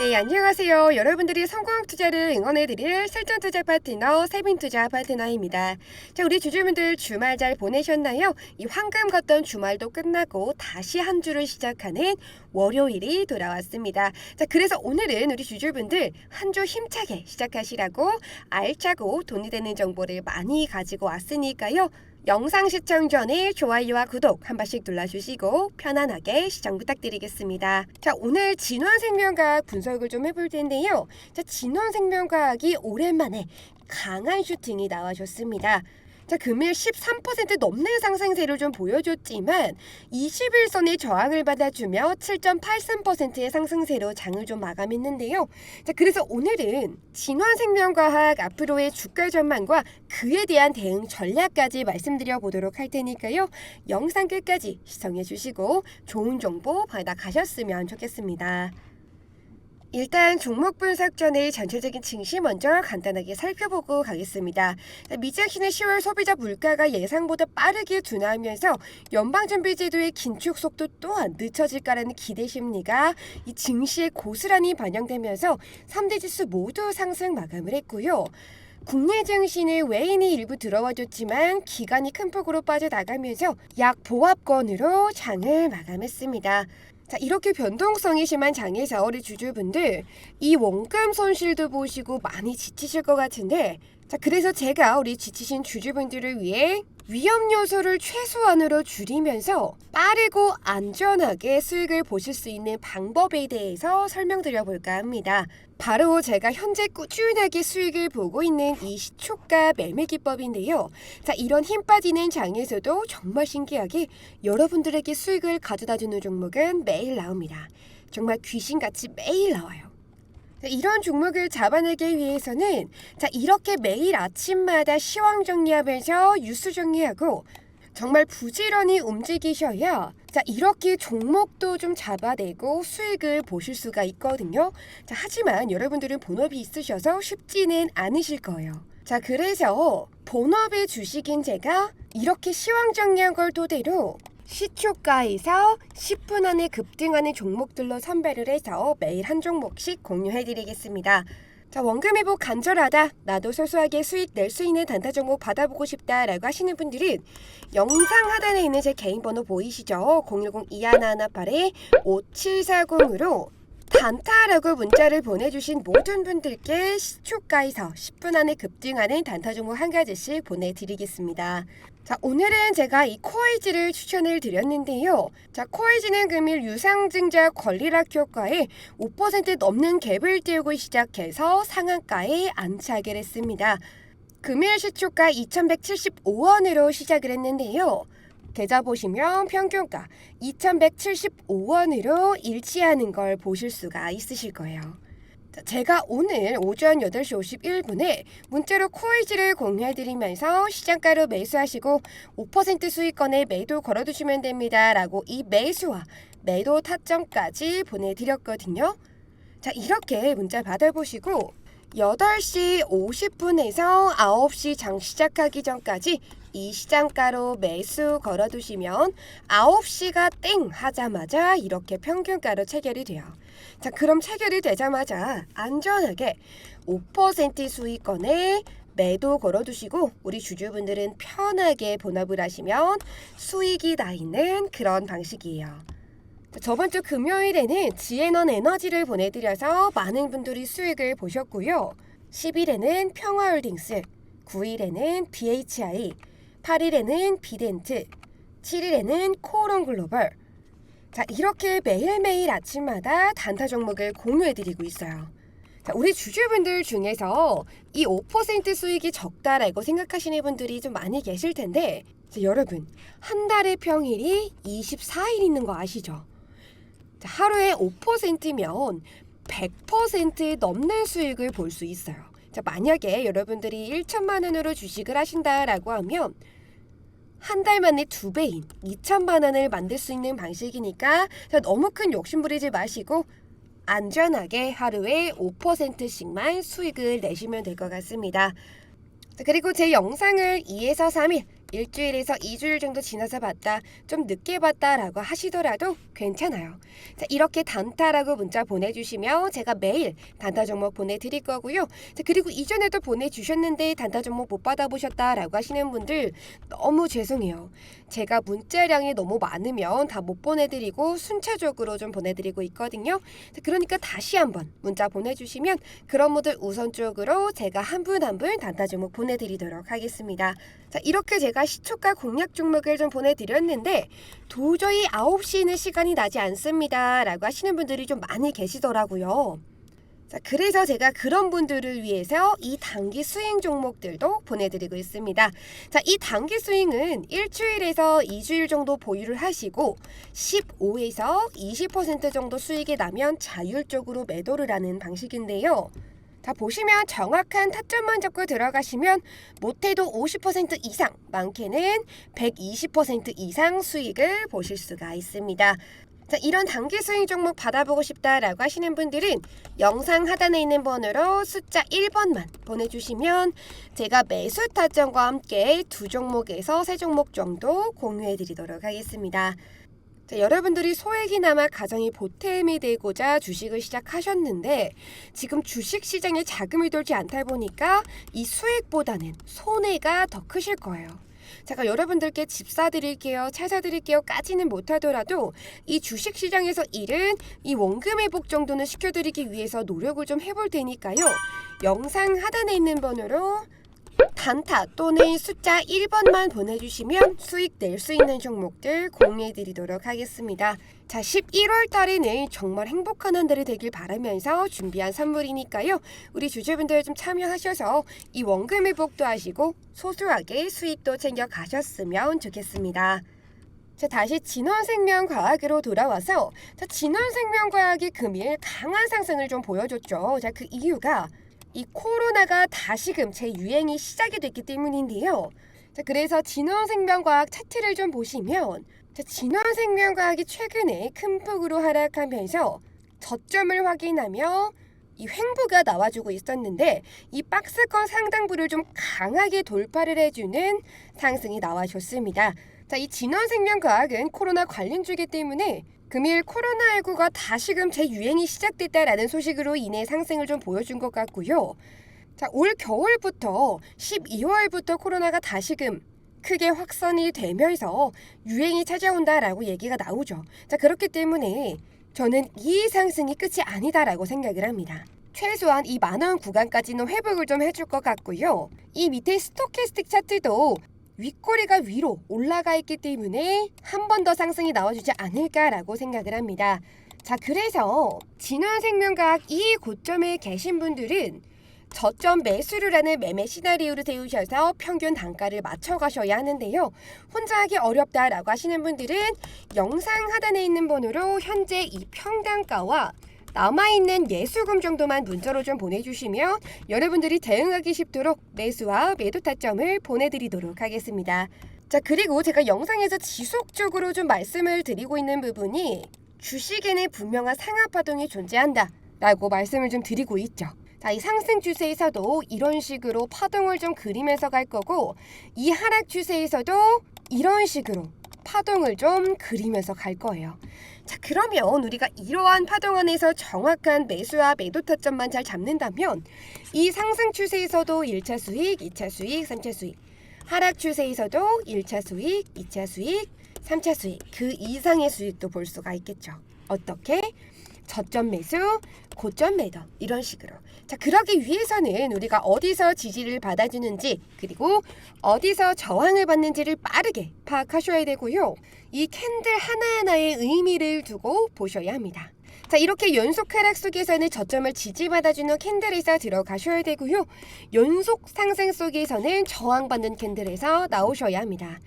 네, 안녕하세요. 여러분들이 성공 투자를 응원해드릴 실전 투자 파트너 세빈 투자 파트너입니다. 자, 우리 주주분들 주말 잘 보내셨나요? 이 황금 걷던 주말도 끝나고 다시 한 주를 시작하는 월요일이 돌아왔습니다. 자, 그래서 오늘은 우리 주주분들 한 주 힘차게 시작하시라고 알차고 돈이 되는 정보를 많이 가지고 왔으니까요. 영상 시청 전에 좋아요와 구독 한 번씩 눌러주시고 편안하게 시청 부탁드리겠습니다. 자 오늘 진원생명과학 분석을 좀 해볼 텐데요. 자 진원생명과학이 오랜만에 강한 슈팅이 나와줬습니다. 자 금일 13% 넘는 상승세를 좀 보여줬지만 21선의 저항을 받아주며 7.83%의 상승세로 장을 좀 마감했는데요. 자 그래서 오늘은 진원생명과학 앞으로의 주가 전망과 그에 대한 대응 전략까지 말씀드려 보도록 할 테니까요. 영상 끝까지 시청해 주시고 좋은 정보 받아 가셨으면 좋겠습니다. 일단 종목 분석 전에 전체적인 증시 먼저 간단하게 살펴보고 가겠습니다. 미장신의 10월 소비자 물가가 예상보다 빠르게 둔화하면서 연방준비제도의 긴축 속도 또한 늦춰질까라는 기대 심리가 이 증시에 고스란히 반영되면서 3대 지수 모두 상승 마감을 했고요. 국내 증시는 외인이 일부 들어와줬지만 기간이 큰 폭으로 빠져나가면서 약 보합권으로 장을 마감했습니다. 자, 이렇게 변동성이 심한 장에서 우리 주주분들 이 원금 손실도 보시고 많이 지치실 것 같은데 자, 그래서 제가 우리 지치신 주주분들을 위해 위험 요소를 최소한으로 줄이면서 빠르고 안전하게 수익을 보실 수 있는 방법에 대해서 설명드려 볼까 합니다. 바로 제가 현재 꾸준하게 수익을 보고 있는 이 시초가 매매 기법인데요. 자, 이런 힘 빠지는 장에서도 정말 신기하게 여러분들에게 수익을 가져다 주는 종목은 매일 나옵니다. 정말 귀신같이 매일 나와요. 자, 이런 종목을 잡아내기 위해서는 자 이렇게 매일 아침마다 시황 정리하면서 뉴스 정리하고 정말 부지런히 움직이셔야 자 이렇게 종목도 좀 잡아내고 수익을 보실 수가 있거든요. 자 하지만 여러분들은 본업이 있으셔서 쉽지는 않으실 거예요. 자 그래서 본업의 주식인 제가 이렇게 시황 정리한 걸 토대로 시초가에서 10분 안에 급등하는 종목들로 선별을 해서 매일 한 종목씩 공유해드리겠습니다. 자 원금 회복 간절하다 나도 소소하게 수익 낼 수 있는 단타 종목 받아보고 싶다라고 하시는 분들은 영상 하단에 있는 제 개인 번호 보이시죠? 010-2118-5740으로 단타라고 문자를 보내주신 모든 분들께 시초가에서 10분 안에 급등하는 단타 종목 한 가지씩 보내드리겠습니다. 자, 오늘은 제가 이 코이지를 추천을 드렸는데요. 자, 코이지는 금일 유상증자 권리락 효과에 5% 넘는 갭을 띄우고 시작해서 상한가에 안착을 했습니다. 금일 시초가 2,175원으로 시작을 했는데요. 계좌 보시면 평균가 2,175원으로 일치하는 걸 보실 수가 있으실 거예요. 자, 제가 오늘 오전 8시 51분에 문자로 코이지를 공유해드리면서 시장가로 매수하시고 5% 수익권에 매도 걸어두시면 됩니다. 라고 이 매수와 매도 타점까지 보내드렸거든요. 자, 이렇게 문자 받아보시고 8시 50분에서 9시 장 시작하기 전까지 이 시장가로 매수 걸어두시면 9시가 땡 하자마자 이렇게 평균가로 체결이 돼요. 자, 그럼 체결이 되자마자 안전하게 5% 수익권에 매도 걸어두시고 우리 주주분들은 편하게 본업을 하시면 수익이 나 있는 그런 방식이에요. 저번 주 금요일에는 지에넌 에너지를 보내드려서 많은 분들이 수익을 보셨고요. 10일에는 평화홀딩스, 9일에는 BHI, 8일에는 비덴트, 7일에는 코오롱 글로벌. 자, 이렇게 매일매일 아침마다 단타 종목을 공유해드리고 있어요. 자, 우리 주주분들 중에서 이 5% 수익이 적다라고 생각하시는 분들이 좀 많이 계실 텐데, 자, 여러분, 한 달의 평일이 24일 있는 거 아시죠? 자, 하루에 5%면 100% 넘는 수익을 볼 수 있어요. 자, 만약에 여러분들이 1천만 원으로 주식을 하신다라고 하면 한 달 만에 두 배인 2천만 원을 만들 수 있는 방식이니까 자, 너무 큰 욕심 부리지 마시고 안전하게 하루에 5%씩만 수익을 내시면 될 것 같습니다. 자, 그리고 제 영상을 2에서 3일 일주일에서 2주일 정도 지나서 봤다, 좀 늦게 봤다라고 하시더라도 괜찮아요. 자, 이렇게 단타라고 문자 보내주시면 제가 매일 단타 종목 보내드릴 거고요. 자, 그리고 이전에도 보내주셨는데 단타 종목 못 받아보셨다라고 하시는 분들 너무 죄송해요. 제가 문자량이 너무 많으면 다 못 보내드리고 순차적으로 좀 보내드리고 있거든요. 자, 그러니까 다시 한번 문자 보내주시면 그런 분들 우선적으로 제가 한 분 한 분 단타 종목 보내드리도록 하겠습니다. 자, 이렇게 제가 시초가 공략 종목을 좀 보내드렸는데 도저히 9시에는 시간이 나지 않습니다. 라고 하시는 분들이 좀 많이 계시더라고요. 자, 그래서 제가 그런 분들을 위해서 이 단기 스윙 종목들도 보내드리고 있습니다. 자, 이 단기 스윙은 일주일에서 2주일 정도 보유를 하시고 15에서 20% 정도 수익이 나면 자율적으로 매도를 하는 방식인데요. 자, 보시면 정확한 타점만 잡고 들어가시면 못해도 50% 이상, 많게는 120% 이상 수익을 보실 수가 있습니다. 자, 이런 단기 스윙 종목 받아보고 싶다라고 하시는 분들은 영상 하단에 있는 번호로 숫자 1번만 보내주시면 제가 매수 타점과 함께 두 종목에서 세 종목 정도 공유해 드리도록 하겠습니다. 자, 여러분들이 소액이나마 가정이 보탬이 되고자 주식을 시작하셨는데 지금 주식 시장에 자금이 돌지 않다 보니까 이 수익보다는 손해가 더 크실 거예요. 제가 여러분들께 집 사드릴게요, 차 사드릴게요까지는 못하더라도 이 주식 시장에서 일은 이 원금 회복 정도는 시켜드리기 위해서 노력을 좀 해볼 테니까요. 영상 하단에 있는 번호로 단타 또는 숫자 1번만 보내주시면 수익 낼 수 있는 종목들 공유해드리도록 하겠습니다. 자, 11월 달에는 정말 행복한 한 달이 되길 바라면서 준비한 선물이니까요. 우리 주주분들 좀 참여하셔서 이 원금 회복도 하시고 소소하게 수익도 챙겨 가셨으면 좋겠습니다. 자, 다시 진원생명과학으로 돌아와서 자, 진원생명과학이 금일 강한 상승을 좀 보여줬죠. 자, 그 이유가 이 코로나가 다시금 재유행이 시작이 됐기 때문인데요. 자, 그래서 진원생명과학 차트를 좀 보시면 자, 진원생명과학이 최근에 큰 폭으로 하락하면서 저점을 확인하며 이 횡보가 나와주고 있었는데 이 박스권 상당부를 좀 강하게 돌파를 해주는 상승이 나와줬습니다. 자, 이 진원생명과학은 코로나 관련주기 때문에 금일 코로나19가 다시금 재유행이 시작됐다라는 소식으로 인해 상승을 좀 보여준 것 같고요. 자, 올 겨울부터 12월부터 코로나가 다시금 크게 확산이 되면서 유행이 찾아온다라고 얘기가 나오죠. 자, 그렇기 때문에 저는 이 상승이 끝이 아니다라고 생각을 합니다. 최소한 이 만원 구간까지는 회복을 좀 해줄 것 같고요. 이 밑에 스토캐스틱 차트도 윗꼬리가 위로 올라가 있기 때문에 한 번 더 상승이 나와주지 않을까라고 생각을 합니다. 자, 그래서 진원생명과학 이 고점에 계신 분들은 저점 매수를 하는 매매 시나리오를 세우셔서 평균 단가를 맞춰 가셔야 하는데요. 혼자 하기 어렵다라고 하시는 분들은 영상 하단에 있는 번호로 현재 이 평단가와 남아있는 예수금 정도만 문자로 좀 보내주시면 여러분들이 대응하기 쉽도록 매수와 매도 타점을 보내드리도록 하겠습니다. 자 그리고 제가 영상에서 지속적으로 좀 말씀을 드리고 있는 부분이 주식에는 분명한 상하파동이 존재한다 라고 말씀을 좀 드리고 있죠. 자, 이 상승 추세에서도 이런 식으로 파동을 좀 그리면서 갈 거고 이 하락 추세에서도 이런 식으로 파동을 좀 그리면서 갈 거예요. 자, 그러면 우리가 이러한 파동 안에서 정확한 매수와 매도 타점만 잘 잡는다면 이 상승 추세에서도 1차 수익, 2차 수익, 3차 수익, 하락 추세에서도 1차 수익, 2차 수익, 3차 수익, 그 이상의 수익도 볼 수가 있겠죠. 어떻게? 저점 매수, 고점 매도 이런 식으로. 자, 그러기 위해서는 우리가 어디서 지지를 받아주는지 그리고 어디서 저항을 받는지를 빠르게 파악하셔야 되고요. 이 캔들 하나하나의 의미를 두고 보셔야 합니다. 자, 이렇게 연속 하락 속에서는 저점을 지지받아주는 캔들에서 들어가셔야 되고요. 연속 상승 속에서는 저항받는 캔들에서 나오셔야 합니다.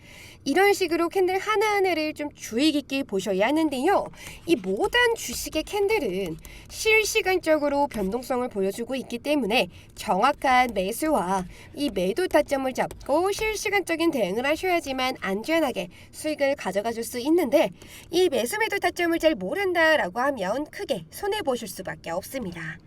이런 식으로 캔들 하나하나를 좀 주의 깊게 보셔야 하는데요. 이 모든 주식의 캔들은 실시간적으로 변동성을 보여주고 있기 때문에 정확한 매수와 이 매도 타점을 잡고 실시간적인 대응을 하셔야지만 안전하게 수익을 가져가 줄 수 있는데 이 매수 매도 타점을 잘 모른다라고 하면 크게 손해 보실 수밖에 없습니다.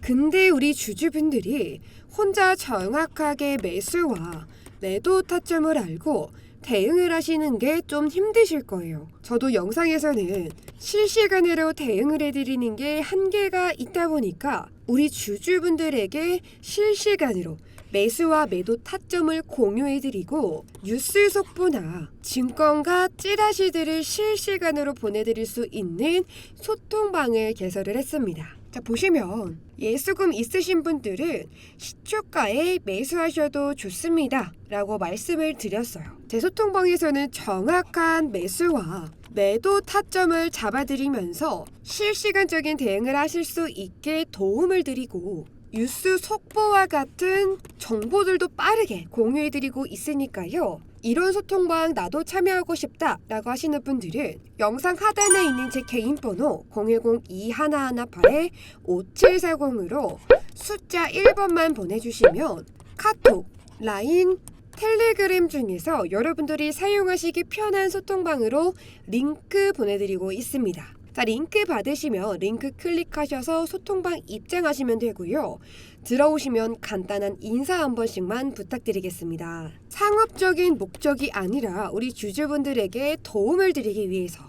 근데 우리 주주분들이 혼자 정확하게 매수와 매도 타점을 알고 대응을 하시는 게 좀 힘드실 거예요. 저도 영상에서는 실시간으로 대응을 해드리는 게 한계가 있다 보니까 우리 주주분들에게 실시간으로 매수와 매도 타점을 공유해드리고 뉴스 속보나 증권가 찌라시들을 실시간으로 보내드릴 수 있는 소통방을 개설을 했습니다. 자 보시면 예수금 있으신 분들은 시초가에 매수하셔도 좋습니다. 라고 말씀을 드렸어요. 제 소통방에서는 정확한 매수와 매도 타점을 잡아드리면서 실시간적인 대응을 하실 수 있게 도움을 드리고 뉴스 속보와 같은 정보들도 빠르게 공유해드리고 있으니까요. 이런 소통방 나도 참여하고 싶다라고 하시는 분들은 영상 하단에 있는 제 개인 번호 010-2118-5740으로 숫자 1번만 보내주시면 카톡, 라인, 텔레그램 중에서 여러분들이 사용하시기 편한 소통방으로 링크 보내드리고 있습니다. 자, 링크 받으시면 링크 클릭하셔서 소통방 입장하시면 되고요. 들어오시면 간단한 인사 한 번씩만 부탁드리겠습니다. 상업적인 목적이 아니라 우리 주주분들에게 도움을 드리기 위해서